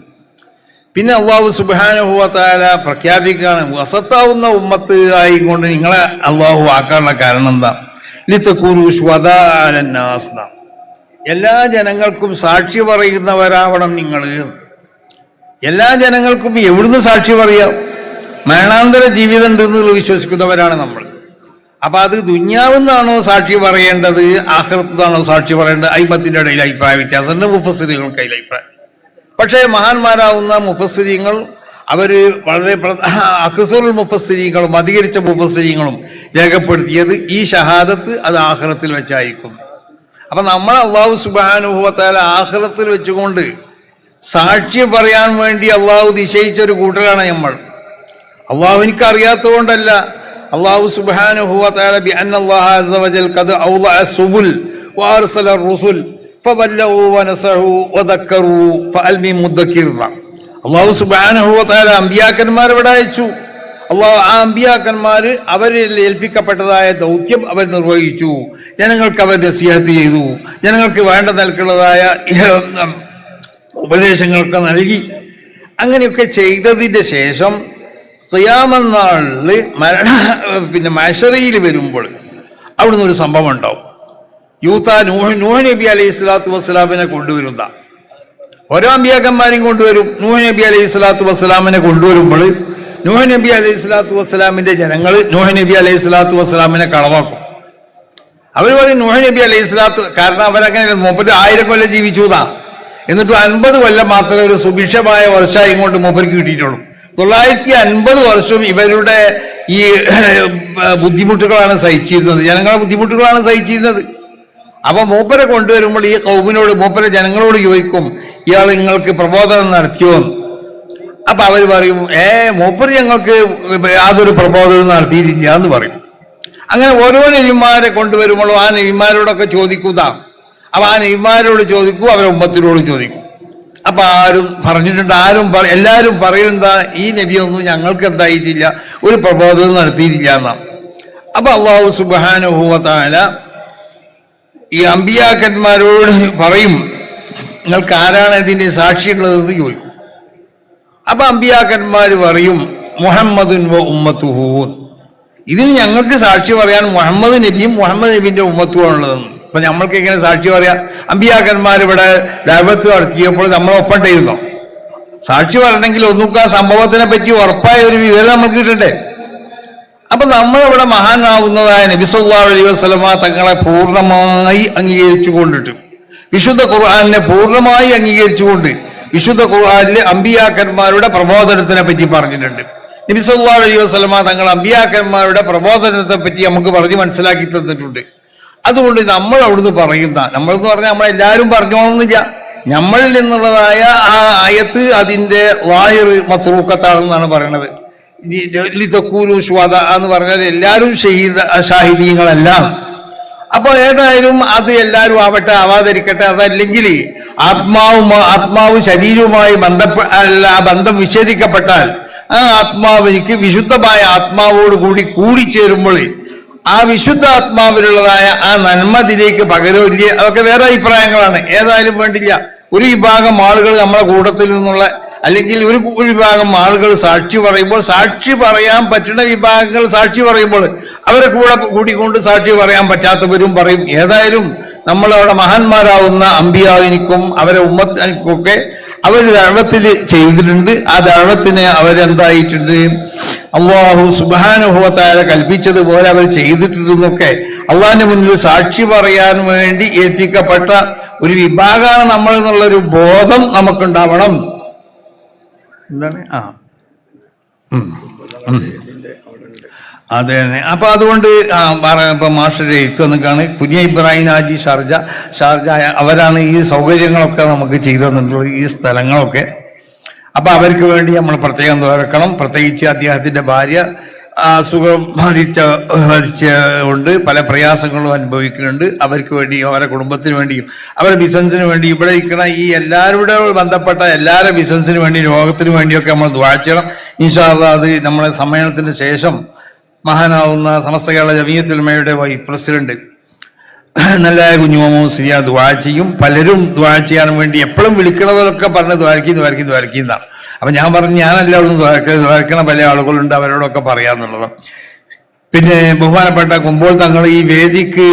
പിന്നെ അള്ളാഹു സുബാനുഭവത്താല പ്രഖ്യാപിക്കുകയാണ് വസത്താവുന്ന ഉമ്മത്ത് ആയിക്കൊണ്ട് നിങ്ങളെ അള്ളാഹു ആക്കാനുള്ള കാരണം എന്താ? ലിത്തക്കൂരു സ്വതാലന്നാസ്ന എല്ലാ ജനങ്ങൾക്കും സാക്ഷി പറയുന്നവരാവണം നിങ്ങൾ എല്ലാ ജനങ്ങൾക്കും എവിടുന്ന് സാക്ഷി പറയാം? മരണാന്തര ജീവിതം ഉണ്ടെന്ന് വിശ്വസിക്കുന്നവരാണ് നമ്മൾ. അപ്പൊ അത് ദുന്യാവെന്നാണോ സാക്ഷി പറയേണ്ടത്? ആഹൃത്താണോ സാക്ഷി പറയേണ്ടത്? അയിമത്തിന്റെ ഇടയിൽ അഭിപ്രായ വ്യത്യാസമുണ്ട്. മുഫസ്സിരികൾക്ക് അതിൽ അഭിപ്രായം. പക്ഷേ മഹാന്മാരാവുന്ന മുഫസ്സിരിങ്ങൾ അവർ വളരെ <laughs> അക്സറുൽ മുഫസ്സിരിങ്ങളും അധികരിച്ച മുഫസ്സിരിങ്ങളും രേഖപ്പെടുത്തിയത് ഈ ഷഹാദത്ത് അത് ആഹ്റത്തിൽ വെച്ചായിരിക്കും. അപ്പൊ നമ്മൾ അള്ളാഹു സുബാനുഭവത്താൽ ആഹ്റത്തിൽ വെച്ചുകൊണ്ട് സാക്ഷ്യം പറയാൻ വേണ്ടി അള്ളാഹു നിശ്ചയിച്ച ഒരു കൂട്ടരാണ് നമ്മൾ. അള്ളാഹു എനിക്ക് അറിയാത്തതുകൊണ്ടല്ല അള്ളാഹു സുബാനുഭവത്താല ബി അൻ അള്ളാഹു കത് ഔളഅ സുബുൽ വാർസല റുസുൽ അള്ളാഹു സുബാനുഭവത്താല അമ്പിയാക്കന്മാർ ഇവിടെ അയച്ചു. അള്ളാഹു ആ അമ്പിയാക്കന്മാർ അവരിൽ ഏൽപ്പിക്കപ്പെട്ടതായ ദൗത്യം അവർ നിർവഹിച്ചു. ജനങ്ങൾക്ക് അവർ നസിഹത്ത് ചെയ്തു. ജനങ്ങൾക്ക് വേണ്ട നൽകുന്നതായ ഉപദേശങ്ങളൊക്കെ നൽകി. അങ്ങനെയൊക്കെ ചെയ്തതിന്റെ ശേഷം ഖിയാമനാളിൽ മരണ പിന്നെ മഷറിയിൽ വരുമ്പോൾ അവിടുന്ന് ഒരു സംഭവം ഉണ്ടാവും. യൂത്ത നൂഹ് നൂഹ് നബി അലൈഹി സ്വലാത്തു വസ്സലാമിനെ കൊണ്ടുവരുന്ന. ഓരോ അമ്പിയാക്കന്മാരെയും കൊണ്ടുവരും. നൂഹ് നബി അലൈഹി സ്വലാത്തു വസ്സലാമിനെ കൊണ്ടുവരുമ്പോൾ നൂഹ് നബി അലൈഹി സ്വലാത്തു വസ്സലാമിന്റെ ജനങ്ങൾ നൂഹ് നബി അലൈഹി സ്വലാത്തു വസ്സലാമിനെ കളവാക്കും. അവർ പറയും നൂഹ് നബി അലൈഹി സ്വലാത്തു കാരണം അവരങ്ങനെ മുപ്പത് ആയിരം കൊല്ലം ജീവിച്ചു എന്നാ എന്നിട്ട് അൻപത് കൊല്ലം മാത്രമേ ഒരു സുഭിക്ഷമായ വർഷമായി ഇങ്ങോട്ട് മൂപ്പർക്ക് കിട്ടിയിട്ടുള്ളൂ. തൊള്ളായിരത്തി അൻപത് വർഷം ഇവരുടെ ഈ ബുദ്ധിമുട്ടുകളാണ് സഹിച്ചിരുന്നത്. ജനങ്ങളെ ബുദ്ധിമുട്ടുകളാണ് സഹിച്ചിരുന്നത്. അപ്പൊ മൂപ്പരെ കൊണ്ടുവരുമ്പോൾ ഈ കൗമിനോട് മൂപ്പരെ ജനങ്ങളോട് ചോദിക്കും ഇയാൾ നിങ്ങൾക്ക് പ്രബോധനം നടത്തിയോ. അപ്പൊ അവർ പറയും ഏ മൂപ്പർ ഞങ്ങൾക്ക് യാതൊരു പ്രബോധനം നടത്തിയിട്ടില്ല എന്ന് പറയും. അങ്ങനെ ഓരോ നബിമാരെ കൊണ്ടുവരുമ്പോഴും ആ നബിമാരോടൊക്കെ ചോദിക്കുക അപ്പൊ ആ നബിമാരോട് ചോദിക്കൂ അവരെ ഉമ്മത്തിനോട് ചോദിക്കും. അപ്പൊ ആരും പറഞ്ഞിട്ടുണ്ട് ആരും എല്ലാരും പറയുന്നതാ ഈ നബിയൊന്നും ഞങ്ങൾക്ക് എന്തായിട്ടില്ല ഒരു പ്രബോധനം നടത്തിയിട്ടില്ല എന്നാണ് അപ്പൊ അള്ളാഹു സുബാനുഭൂവത്താല ഈ അമ്പിയാക്കന്മാരോട് പറയും നിങ്ങൾക്ക് ആരാണ് ഇതിന്റെ സാക്ഷിയുള്ളതെന്ന് ചോദിക്കും. അപ്പൊ അമ്പിയാക്കന്മാർ പറയും മുഹമ്മദുൻ വ ഉമ്മത്തുഹൂൻ ഇതിന് ഞങ്ങൾക്ക് സാക്ഷി പറയാൻ മുഹമ്മദ് നബിയും മുഹമ്മദ് നബിന്റെ ഉമ്മത്തുമാണുള്ളതെന്ന്. അപ്പൊ നമ്മൾക്ക് ഇങ്ങനെ സാക്ഷി പറയാം അമ്പിയാക്കന്മാർ ഇവിടെ ദൈവത്ത് നടത്തിയപ്പോൾ നമ്മളൊപ്പണ്ടായിരുന്നോ സാക്ഷി പറയണമെങ്കിൽ ആ സംഭവത്തിനെ പറ്റി ഉറപ്പായ ഒരു വിവരം നമുക്ക് കിട്ടണ്ടേ? അപ്പൊ നമ്മളിവിടെ മഹാനാവുന്നതായ നബിസുല്ലാ വസ്ലമ തങ്ങളെ പൂർണമായി അംഗീകരിച്ചു കൊണ്ടിട്ട് വിശുദ്ധ ഖുർആാനിനെ പൂർണമായി അംഗീകരിച്ചുകൊണ്ട് വിശുദ്ധ ഖുർആാനിലെ അമ്പിയാക്കന്മാരുടെ പ്രബോധനത്തിനെ പറ്റി പറഞ്ഞിട്ടുണ്ട്. നബിസുല്ലാ വസ്ലമ തങ്ങൾ അമ്പിയാക്കന്മാരുടെ പ്രബോധനത്തെ പറ്റി നമുക്ക് പറഞ്ഞ് മനസ്സിലാക്കി തന്നിട്ടുണ്ട്. അതുകൊണ്ട് നമ്മൾ അവിടുന്ന് പറയുന്ന നമ്മളെന്ന് പറഞ്ഞാൽ നമ്മളെല്ലാവരും പറഞ്ഞോണമെന്നില്ല നമ്മളിൽ നിന്നുള്ളതായ ആ ആയത്ത് അതിന്റെ വായറ് മത്രൂക്കത്താണെന്നാണ് പറയണത്. ലിതക്കൂലു ശ്വാദ എന്ന് പറഞ്ഞാൽ എല്ലാവരും ഷഹീദ ഷാഹിദീങ്ങളല്ല. അപ്പൊ ഏതായാലും അത് എല്ലാവരും ആവട്ടെ ആവാതിരിക്കട്ടെ. അതല്ലെങ്കിൽ ആത്മാവും ആത്മാവ് ശരീരവുമായി ബന്ധപ്പെ അല്ല ആ ബന്ധം വിച്ഛേദിക്കപ്പെട്ടാൽ ആ ആത്മാവ് എനിക്ക് വിശുദ്ധമായ ആത്മാവോട് കൂടി കൂടിച്ചേരുമ്പോൾ ആ വിശുദ്ധ ആത്മാവിലുള്ളതായ ആ നന്മതിലേക്ക് പകരമില്ല അതൊക്കെ വേറെ അഭിപ്രായങ്ങളാണ്. ഏതായാലും വേണ്ടില്ല. ഒരു വിഭാഗം ആളുകൾ നമ്മുടെ കൂട്ടത്തിൽ നിന്നുള്ള അല്ലെങ്കിൽ ഒരു വിഭാഗം ആളുകൾ സാക്ഷി പറയുമ്പോൾ സാക്ഷി പറയാൻ പറ്റുന്ന വിഭാഗങ്ങൾ സാക്ഷി പറയുമ്പോൾ അവരെ കൂടെ കൂടിക്കൊണ്ട് സാക്ഷി പറയാൻ പറ്റാത്തവരും പറയും. ഏതായാലും നമ്മളവിടെ മഹാന്മാരാവുന്ന അമ്പിയാവിനിക്കും അവരെ ഉമ്മത്തിനിക്കൊക്കെ അവർ ദഴവത്തിൽ ചെയ്തിട്ടുണ്ട്. ആ ദഴവത്തിന് അവരെന്തായിട്ടുണ്ട്? അള്ളാഹു സുബാനുഭവത്തായ കൽപ്പിച്ചതുപോലെ അവർ ചെയ്തിട്ടുണ്ടെന്നൊക്കെ അള്ളാഹിന്റെ മുന്നിൽ സാക്ഷി പറയാൻ വേണ്ടി ഏൽപ്പിക്കപ്പെട്ട ഒരു വിഭാഗമാണ് നമ്മൾ എന്നുള്ളൊരു ബോധം നമുക്കുണ്ടാവണം. എന്താണ്? ആ. അതെ തന്നെ അപ്പൊ അതുകൊണ്ട് ഇപ്പൊ മാസ്റ്റർ എഴുത്തുന്നൊക്കെയാണ് കുഞ്ഞ ഇബ്രാഹിം ഹാജി ഷാർജ ഷാർജ അവരാണ് ഈ സൗകര്യങ്ങളൊക്കെ നമുക്ക് ചെയ്തു തന്നിട്ടുള്ളത് ഈ സ്ഥലങ്ങളൊക്കെ. അപ്പൊ അവർക്ക് വേണ്ടി നമ്മൾ പ്രത്യേകം തുറക്കണം. പ്രത്യേകിച്ച് അദ്ദേഹത്തിന്റെ ഭാര്യ അസുഖം ബാധിച്ച ബാധിച്ച കൊണ്ട് പല പ്രയാസങ്ങളും അനുഭവിക്കുന്നുണ്ട്. അവർക്ക് വേണ്ടിയും അവരുടെ കുടുംബത്തിന് വേണ്ടിയും അവരുടെ ബിസിനസ്സിന് വേണ്ടി ഇവിടെ ഇരിക്കുന്ന ഈ എല്ലാവരുടെ ബന്ധപ്പെട്ട എല്ലാവരുടെ ബിസിനസ്സിന് വേണ്ടി രോഗത്തിന് വേണ്ടിയൊക്കെ നമ്മൾ ദ്വാഴ്ചണം ഇൻഷാല്ല അത് നമ്മളെ സമ്മേളനത്തിന് ശേഷം മഹാനാവുന്ന സമസ്ത കേരള ജമീയത്തുൽമയുടെ വൈസ് പ്രസിഡന്റ്. നല്ല കുഞ്ഞുമോ സിയ ദ്വാ ചെയ്യും. പലരും ദ്വാ ചെയ്യാൻ വേണ്ടി എപ്പോഴും വിളിക്കണവരൊക്കെ പറഞ്ഞ് ദ്വാരക്കി ദ്വാരക്കി എന്നാണ്. അപ്പൊ ഞാൻ പറഞ്ഞു ഞാനല്ല അവിടെ ദ്വാരക്ക പല ആളുകളുണ്ട് അവരോടൊക്കെ പറയാന്നുള്ളത്. പിന്നെ ബഹുമാനപ്പെട്ട കുമ്പോൾ തങ്ങൾ ഈ വേദിക്ക്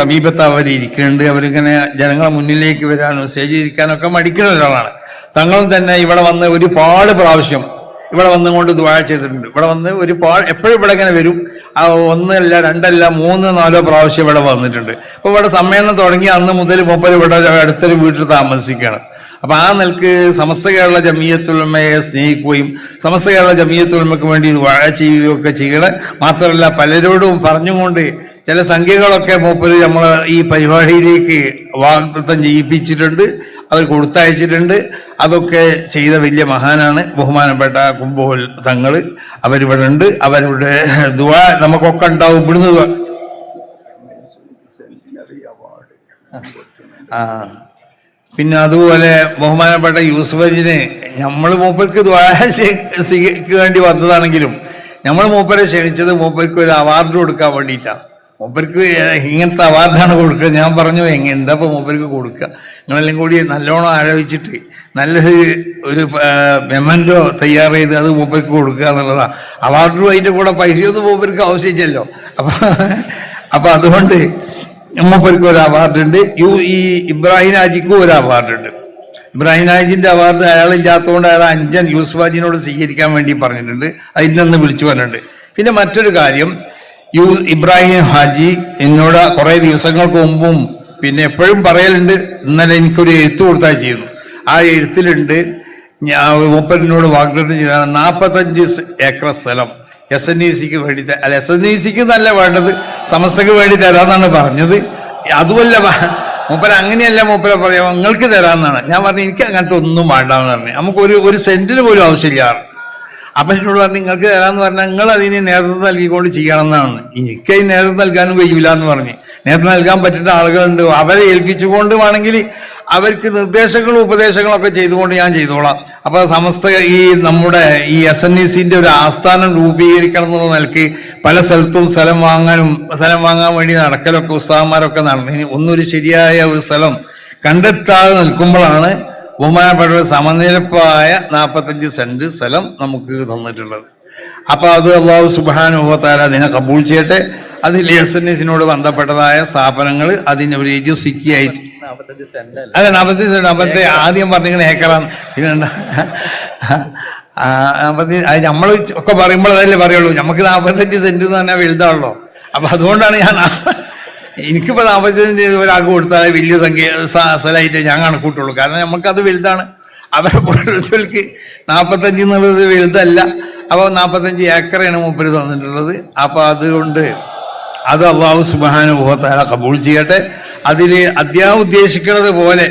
സമീപത്ത് അവർ ഇരിക്കുന്നുണ്ട്. അവരിങ്ങനെ ജനങ്ങളെ മുന്നിലേക്ക് വരാനും സ്റ്റേജിൽ ഇരിക്കാനൊക്കെ മടിക്കുന്ന ഒരാളാണ്. തങ്ങളും തന്നെ ഇവിടെ വന്ന് ഒരുപാട് പ്രാവശ്യം ഇവിടെ വന്നുകൊണ്ട് ദ്വാ ചെയ്തിട്ടുണ്ട്. ഇവിടെ വന്ന് ഒരു പാ എപ്പോഴും ഇവിടെ ഇങ്ങനെ വരും. ആ ഒന്നല്ല രണ്ടല്ല മൂന്ന് നാലോ പ്രാവശ്യം ഇവിടെ വന്നിട്ടുണ്ട്. അപ്പോൾ ഇവിടെ സമ്മേളനം തുടങ്ങി അന്ന് മുതൽ മൂപ്പര് ഇവിടെ അടുത്തൊരു വീട്ടിൽ താമസിക്കുകയാണ്. അപ്പൊ ആ നിലയ്ക്ക് സമസ്ത കേരള ജമീയത്തുലമയെ സ്നേഹിക്കുകയും സമസ്ത കേരള ജമീയത്തുലമയ്ക്ക് വേണ്ടി വാഴ ചെയ്യുകയും ഒക്കെ ചെയ്യണം മാത്രമല്ല പലരോടും പറഞ്ഞുകൊണ്ട് ചില സംഖ്യകളൊക്കെ മൂപ്പര് നമ്മൾ ഈ പരിപാടിയിലേക്ക് വാഗ്ദത്തം ചെയ്യിപ്പിച്ചിട്ടുണ്ട്. അവർ കൊടുത്തയച്ചിട്ടുണ്ട്. അതൊക്കെ ചെയ്ത വലിയ മഹാനാണ്. ബഹുമാനപ്പെട്ട കുംഭോൽ തങ്ങൾ അവരിവിടെ ഉണ്ട് അവരുടെ ദുവാ നമുക്കൊക്കെ ഉണ്ടാവും ഇവിടുന്ന് ആ. പിന്നെ അതുപോലെ ബഹുമാനപ്പെട്ട യൂസുഫജിനെ നമ്മൾ മൂപ്പർക്ക് ദ്വാര വേണ്ടി വന്നതാണെങ്കിലും നമ്മൾ മൂപ്പരെ ക്ഷണിച്ചത് മൂപ്പർക്ക് ഒരു അവാർഡ് കൊടുക്കാൻ വേണ്ടിയിട്ടാണ് മൂപ്പർക്ക് ഇങ്ങനത്തെ അവാർഡാണ് കൊടുക്കുക. ഞാൻ പറഞ്ഞു എങ്ങനെ എന്താ ഇപ്പൊ മൂപ്പർക്ക് കൊടുക്കുക? നിങ്ങളെല്ലാം കൂടി നല്ലോണം ആലോചിച്ചിട്ട് നല്ലൊരു ഒരു മെമന്റോ തയ്യാർ ചെയ്ത് അത് മൂപ്പർക്ക് കൊടുക്കുക എന്നുള്ളതാണ് അവാർഡും അതിന്റെ കൂടെ പൈസയൊന്നും മൂപ്പർക്ക് ആവശ്യമില്ലല്ലോ. അപ്പൊ അപ്പൊ അതുകൊണ്ട് മൂപ്പർക്ക് ഒരു അവാർഡുണ്ട് യു ഈ ഇബ്രാഹിം ഹാജിക്കും ഒരു അവാർഡുണ്ട് ഇബ്രാഹിം ഹാജിന്റെ അവാർഡ് അയാളില്ലാത്തതുകൊണ്ട് അയാൾ അഞ്ചൻ യൂസുഫ് ഹാജിനോട് സ്വീകരിക്കാൻ വേണ്ടി പറഞ്ഞിട്ടുണ്ട്. അതിനൊന്ന് വിളിച്ചു പറഞ്ഞിട്ടുണ്ട്. പിന്നെ മറ്റൊരു കാര്യം യു ഇബ്രാഹിം ഹാജി എന്നോട് കുറേ ദിവസങ്ങൾക്ക് മുമ്പും പിന്നെ എപ്പോഴും പറയലുണ്ട് ഇന്നലെ എനിക്കൊരു എഴുത്ത് കൊടുത്താൽ ചെയ്യുന്നു ആ എഴുത്തിലുണ്ട് ഞാൻ മൂപ്പരനോട് വാഗ്ദാനം ചെയ്താണ് നാൽപ്പത്തഞ്ച് ഏക്കർ സ്ഥലം. എസ് എൻ ഇ സിക്ക് വേണ്ടി അല്ല എസ് എൻ ഇ സിക്ക് നല്ല വേണ്ടത് സമസ്തക്ക് വേണ്ടി തരാമെന്നാണ് പറഞ്ഞത്. അതുമല്ല മൂപ്പര അങ്ങനെയല്ല മൂപ്പര പറയാം നിങ്ങൾക്ക് തരാമെന്നാണ് ഞാൻ പറഞ്ഞു എനിക്ക് അങ്ങനത്തെ ഒന്നും വേണ്ടാന്ന് പറഞ്ഞു. നമുക്ക് ഒരു ഒരു സെന്റിന് പോലും ആവശ്യമില്ല. അപ്പൊ എന്നോട് പറഞ്ഞു നിങ്ങൾക്ക് തരാമെന്ന് പറഞ്ഞാൽ നിങ്ങൾ അതിന് നേതൃത്വം നൽകിക്കൊണ്ട് ചെയ്യണമെന്നാണ്. എനിക്ക് അതിന് നേതൃത്വം നൽകാനും കഴിയില്ല എന്ന് പറഞ്ഞ്. നേതൃത്വം നൽകാൻ പറ്റുന്ന ആളുകളുണ്ട്. അവരെ ഏൽപ്പിച്ചുകൊണ്ട് വേണമെങ്കിൽ അവർക്ക് നിർദ്ദേശങ്ങളും ഉപദേശങ്ങളും ഒക്കെ ചെയ്തുകൊണ്ട് ഞാൻ ചെയ്തോളാം. അപ്പൊ സമസ്ത ഈ നമ്മുടെ ഈ എസ് എൻ ഇ സിന്റെ ഒരു ആസ്ഥാനം രൂപീകരിക്കണം എന്നുള്ള നിലയ്ക്ക് പല സ്ഥലത്തും സ്ഥലം വാങ്ങാനും സ്ഥലം വാങ്ങാൻ വേണ്ടി നടക്കലൊക്കെ ഉത്സാഹന്മാരൊക്കെ നടന്നതിന് ഒന്നൊരു ശരിയായ ഒരു സ്ഥലം കണ്ടെത്താതെ നിൽക്കുമ്പോഴാണ് ബഹുമാനപ്പെട്ട സമനിരപ്പായ നാൽപ്പത്തഞ്ച് സെന്റ് സ്ഥലം നമുക്ക് തന്നിട്ടുള്ളത്. അപ്പൊ അത് അള്ളാഹു സുബാനുഭവത്താല അതിനെ കബൂൾ ചെയ്യട്ടെ. അതിൽ എസ് എൻ എസിനോട് ബന്ധപ്പെട്ടതായ സ്ഥാപനങ്ങൾ അതിന് ഒരു സെന്റ് അല്ല? അതെ നാൽപ്പത്തി നാൽപ്പത്തി ആദ്യം പറഞ്ഞിങ്ങനെ ഏക്കറാണ് പിന്നെ നാൽപ്പത്തി അത് നമ്മൾ ഒക്കെ പറയുമ്പോൾ അതല്ലേ പറയുള്ളൂ. നമുക്ക് നാൽപ്പത്തഞ്ച് സെന്റ് എന്ന് പറഞ്ഞാൽ വലുതാണല്ലോ. അപ്പൊ അതുകൊണ്ടാണ് ഞാൻ എനിക്കിപ്പോ നാൽപ്പത്തഞ്ച് ചെയ്ത് ഒരാൾക്ക് കൊടുത്താൽ വലിയ സംഖ്യ സ്ഥലമായിട്ട് ഞാൻ കണക്കൂട്ടുള്ളൂ. കാരണം നമുക്കത് വലുതാണ്. അവരെ ഓരോരുത്തർക്ക് നാൽപ്പത്തഞ്ച് എന്നുള്ളത് വലുതല്ല. അപ്പോൾ നാൽപ്പത്തഞ്ച് ഏക്കറാണ് മൂപ്പര് തന്നിട്ടുള്ളത്. അപ്പോൾ അതുകൊണ്ട് അത് അള്ളാഹു സുബാനുഭവത്താല കബൂൾ ചെയ്യട്ടെ. അതിൽ അദ്ദേഹം ഉദ്ദേശിക്കുന്നത് പോലെ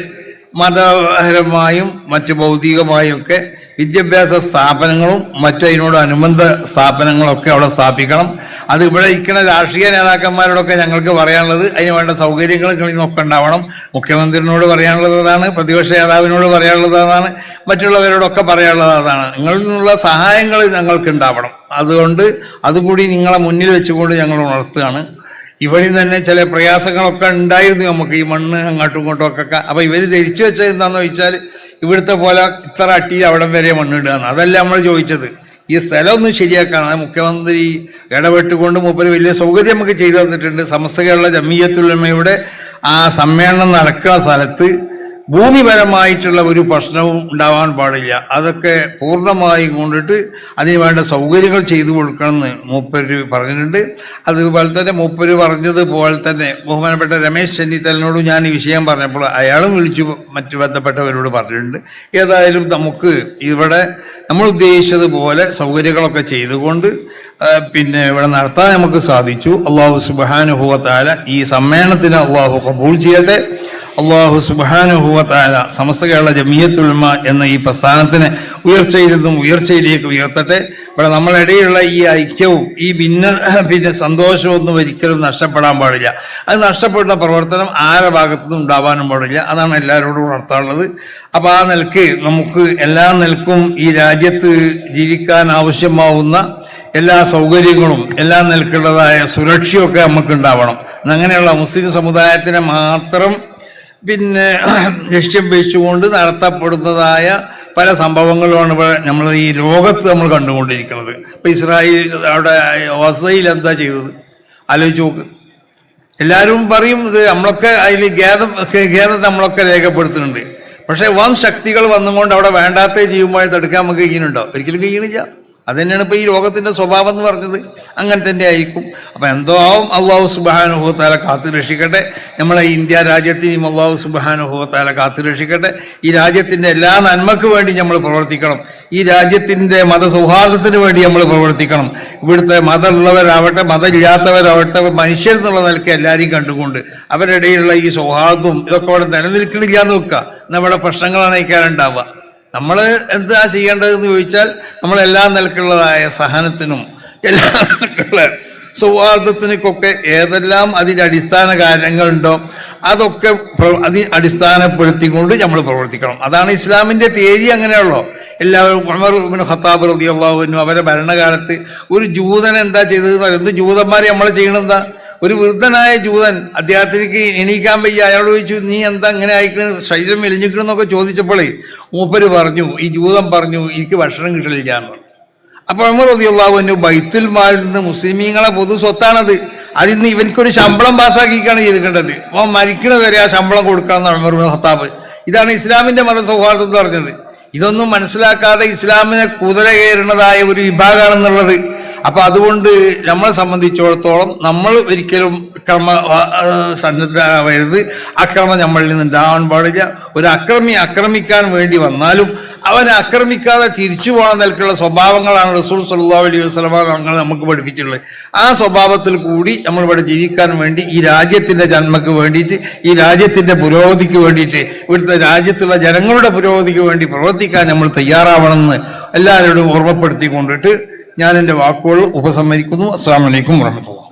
മതപരമായും മറ്റ് ഭൗതികമായും ഒക്കെ വിദ്യാഭ്യാസ സ്ഥാപനങ്ങളും മറ്റു അതിനോട് അനുബന്ധ സ്ഥാപനങ്ങളൊക്കെ അവിടെ സ്ഥാപിക്കണം. അത് ഇവിടെ ഇരിക്കുന്ന രാഷ്ട്രീയ നേതാക്കന്മാരോടൊക്കെ ഞങ്ങൾക്ക് പറയാനുള്ളത് അതിന് വേണ്ട സൗകര്യങ്ങൾ ഒക്കെ ഉണ്ടാവണം. മുഖ്യമന്ത്രിനോട് പറയാനുള്ളത് അതാണ് പ്രതിപക്ഷ നേതാവിനോട് പറയാനുള്ളത് അതാണ് മറ്റുള്ളവരോടൊക്കെ പറയാനുള്ളത് അതാണ്. നിങ്ങളിൽ നിന്നുള്ള സഹായങ്ങൾ ഞങ്ങൾക്ക് ഉണ്ടാവണം. അതുകൊണ്ട് അതുകൂടി നിങ്ങളെ മുന്നിൽ വെച്ചുകൊണ്ട് ഞങ്ങൾ ഉണർത്തുകയാണ്. ഇവിടെ തന്നെ ചില പ്രയാസങ്ങളൊക്കെ ഉണ്ടായിരുന്നു നമുക്ക് ഈ മണ്ണ് അങ്ങോട്ടും ഇങ്ങോട്ടും ഒക്കെ അപ്പൊ ഇവർ ധരിച്ചു വെച്ചത് എന്താണെന്ന് ചോദിച്ചാൽ ഇവിടുത്തെ പോലെ ഇത്ര അട്ടി അവിടം വരെ മണ്ണിടുകയാണ് അതല്ല നമ്മൾ ചോദിച്ചത്. ഈ സ്ഥലം ഒന്ന് ശരിയാക്കാണ് മുഖ്യമന്ത്രി ഇടപെട്ടുകൊണ്ട് മൂപ്പര് വലിയ സൗകര്യം നമുക്ക് ചെയ്തു തന്നിട്ടുണ്ട്. സമസ്ത കേരള ജമീയത്തുലമയുടെ ആ സമ്മേളനം നടക്കുന്ന സ്ഥലത്ത് ഭൂമിപരമായിട്ടുള്ള ഒരു പ്രശ്നവും ഉണ്ടാവാൻ പാടില്ല. അതൊക്കെ പൂർണമായി കൊണ്ടിട്ട് അതിന് വേണ്ട സൗകര്യങ്ങൾ ചെയ്തു കൊടുക്കണമെന്ന് മൂപ്പര് പറഞ്ഞിട്ടുണ്ട്. അതുപോലെ തന്നെ മൂപ്പര് പറഞ്ഞതുപോലെ തന്നെ ബഹുമാനപ്പെട്ട രമേശ് ചെന്നിത്തലിനോട് ഞാൻ ഈ വിഷയം പറഞ്ഞപ്പോൾ അയാളും വിളിച്ചു മറ്റു ബന്ധപ്പെട്ടവരോട് പറഞ്ഞിട്ടുണ്ട്. ഏതായാലും നമുക്ക് ഇവിടെ നമ്മൾ ഉദ്ദേശിച്ചതുപോലെ സൗകര്യങ്ങളൊക്കെ ചെയ്തുകൊണ്ട് പിന്നെ ഇവിടെ നടത്താൻ നമുക്ക് സാധിച്ചു. അള്ളാഹു സുബാനുഭവത്താല ഈ സമ്മേളനത്തിന് അള്ളാഹു കബൂൾ ചെയ്യട്ടെ. അള്ളാഹു സുബാനുഭൂവത്തായ സമസ്ത കേരള ജമിയത്തുൽമ എന്ന ഈ പ്രസ്ഥാനത്തിന് ഉയർച്ചയിൽ നിന്നും ഉയർച്ചയിലേക്ക് ഉയർത്തട്ടെ. ഇവിടെ നമ്മളിടയിലുള്ള ഈ ഐക്യവും ഈ ഭിന്ന പിന്നെ സന്തോഷവും ഒരിക്കലും നഷ്ടപ്പെടാൻ പാടില്ല. അത് നഷ്ടപ്പെടുന്ന പ്രവർത്തനം ആരുടെ ഭാഗത്തുനിന്നും ഉണ്ടാവാനും പാടില്ല. അതാണ് എല്ലാവരോടും ഉണർത്താനുള്ളത്. അപ്പോൾ ആ നിലയ്ക്ക് നമുക്ക് എല്ലാ നിലക്കും ഈ രാജ്യത്ത് ജീവിക്കാൻ ആവശ്യമാവുന്ന എല്ലാ സൗകര്യങ്ങളും എല്ലാ നിലക്കുള്ളതായ സുരക്ഷയൊക്കെ നമുക്ക് ഉണ്ടാവണം അങ്ങനെയുള്ള മുസ്ലിം സമുദായത്തിനെ മാത്രം പിന്നെ <clears throat> ലക്ഷ്യം വെച്ചുകൊണ്ട് നടത്തപ്പെടുന്നതായ പല സംഭവങ്ങളുമാണ് ഇവിടെ നമ്മൾ ഈ ലോകത്ത് നമ്മൾ കണ്ടുകൊണ്ടിരിക്കുന്നത്. ഇപ്പൊ ഇസ്രായേൽ അവിടെ വസയിൽ എന്താ ചെയ്തത്? ആലോചിച്ച് നോക്ക്. എല്ലാവരും പറയും ഇത് നമ്മളൊക്കെ അതിൽ ഖേദം ഖേദം നമ്മളൊക്കെ രേഖപ്പെടുത്തുന്നുണ്ട്. പക്ഷേ വൻ ശക്തികൾ വന്നുകൊണ്ട് അവിടെ വേണ്ടാത്ത ചെയ്യുമ്പോൾ തടുക്കാൻ നമുക്ക് കഴിയുന്നുണ്ടോ? ഒരിക്കലും കഴിയണില്ല. അത് ഇപ്പോൾ ഈ ലോകത്തിന്റെ സ്വഭാവം എന്ന് പറഞ്ഞത്. അങ്ങനെ തന്നെ ആയിരിക്കും. അപ്പം ആവും അള്ളാഹു സുബാനുഭവത്താല കാത്തു രക്ഷിക്കട്ടെ. നമ്മളെ ഇന്ത്യ രാജ്യത്തെയും അള്ളാഹു സുബാനുഭവത്താല കാത്തു രക്ഷിക്കട്ടെ. ഈ രാജ്യത്തിന്റെ എല്ലാ നന്മക്ക് വേണ്ടി നമ്മൾ പ്രവർത്തിക്കണം. ഈ രാജ്യത്തിന്റെ മതസൗഹാർദ്ദത്തിന് വേണ്ടി നമ്മൾ പ്രവർത്തിക്കണം. ഇവിടുത്തെ മതമുള്ളവരാവട്ടെ മതമില്ലാത്തവരാവട്ടെ മനുഷ്യർ എന്നുള്ള നിലയ്ക്ക് എല്ലാവരെയും കണ്ടുകൊണ്ട് അവരുടെ ഇടയിലുള്ള ഈ സൗഹാർദ്ദവും ഇതൊക്കെ അവിടെ നിലനിൽക്കണില്ല എന്ന് വെക്കുക. ഇവിടെ പ്രശ്നങ്ങളാണ് ഇക്കാരുണ്ടാവുക നമ്മൾ എന്താ ചെയ്യേണ്ടതെന്ന് ചോദിച്ചാൽ നമ്മൾ എല്ലാ നിലക്കുള്ളതായ സഹനത്തിനും എല്ലാ നിലക്കുള്ള സൗഹാർദ്ദത്തിനൊക്കെ ഏതെല്ലാം അതിന്റെ അടിസ്ഥാന കാര്യങ്ങളുണ്ടോ അതൊക്കെ അതി അടിസ്ഥാനപ്പെടുത്തിക്കൊണ്ട് നമ്മൾ പ്രവർത്തിക്കണം. അതാണ് ഇസ്ലാമിന്റെ തേരി അങ്ങനെയുള്ളോ. എല്ലാവരും ഉമർ ഇബ്നു ഖത്താബ് റളിയല്ലാഹുവിനും അവരുടെ ഭരണകാലത്ത് ഒരു ജൂതൻ എന്താ ചെയ്തത് എന്ത് ജൂതന്മാർ നമ്മൾ ചെയ്യണെന്താ ഒരു വൃദ്ധനായ ജൂതൻ അദ്ദേഹത്തിലേക്ക് എണീക്കാൻ വയ്യ. അയാളോട് ചോദിച്ചു നീ എന്താ ഇങ്ങനെ ആയിക്കണ്? ശരീരം മെലിഞ്ഞിക്കണെന്നൊക്കെ ചോദിച്ചപ്പോഴേ മൂപ്പര് പറഞ്ഞു ഈ ജൂതൻ പറഞ്ഞു എനിക്ക് ഭക്ഷണം കിട്ടലില്ല എന്ന് പറഞ്ഞു. അപ്പോൾ ഉമർ റളിയല്ലാഹുവിന് ബൈത്തുൽ മാലിൽ നിന്ന് മുസ്ലിമീങ്ങളെ പൊതു സ്വത്താണത്. അതിൽ നിന്ന് ഇവനിക്കൊരു ശമ്പളം പാസ്സാക്കിക്കാണ് ചെയ്തിട്ടുണ്ടത് അവൻ മരിക്കണവരെ ആ ശമ്പളം കൊടുക്കാന്നാണ് അമർ ഹത്താബ് ഇതാണ് ഇസ്ലാമിന്റെ മതസൗഹാർദ്ദം എന്ന് പറഞ്ഞത്. ഇതൊന്നും മനസ്സിലാക്കാതെ ഇസ്ലാമിനെ കുതിര കയറുന്നതായ ഒരു വിഭാഗമാണെന്നുള്ളത് അപ്പൊ അതുകൊണ്ട് നമ്മളെ സംബന്ധിച്ചിടത്തോളം നമ്മൾ ഒരിക്കലും അക്രമ സന്നദ്ധരാവരുത്. അക്രമം നമ്മളിൽ നിന്ന് ഉണ്ടാവാൻ പാടില്ല. ഒരു അക്രമി ആക്രമിക്കാൻ വേണ്ടി വന്നാലും അവനെ ആക്രമിക്കാതെ തിരിച്ചു പോകാൻ നിലക്കുള്ള സ്വഭാവങ്ങളാണ് റസൂൽ സല്ലല്ലാഹു അലൈഹി വസല്ലമ ഞങ്ങൾ നമുക്ക് പഠിപ്പിച്ചിട്ടുള്ളത്. ആ സ്വഭാവത്തിൽ കൂടി നമ്മൾ ഇവിടെ ജീവിക്കാൻ വേണ്ടി ഈ രാജ്യത്തിന്റെ ജന്മക്ക് വേണ്ടിയിട്ട് ഈ രാജ്യത്തിന്റെ പുരോഗതിക്ക് വേണ്ടിയിട്ട് ഇവിടുത്തെ രാജ്യത്തുള്ള ജനങ്ങളുടെ പുരോഗതിക്ക് വേണ്ടി പ്രവർത്തിക്കാൻ നമ്മൾ തയ്യാറാവണമെന്ന് എല്ലാവരോടും ഓർമ്മപ്പെടുത്തിക്കൊണ്ടിട്ട് ഞാൻ എന്റെ വാക്കുകൾ ഉപസംഹരിക്കുന്നു. അസ്സാം വലൈക്കും വാഹമത്തുള്ള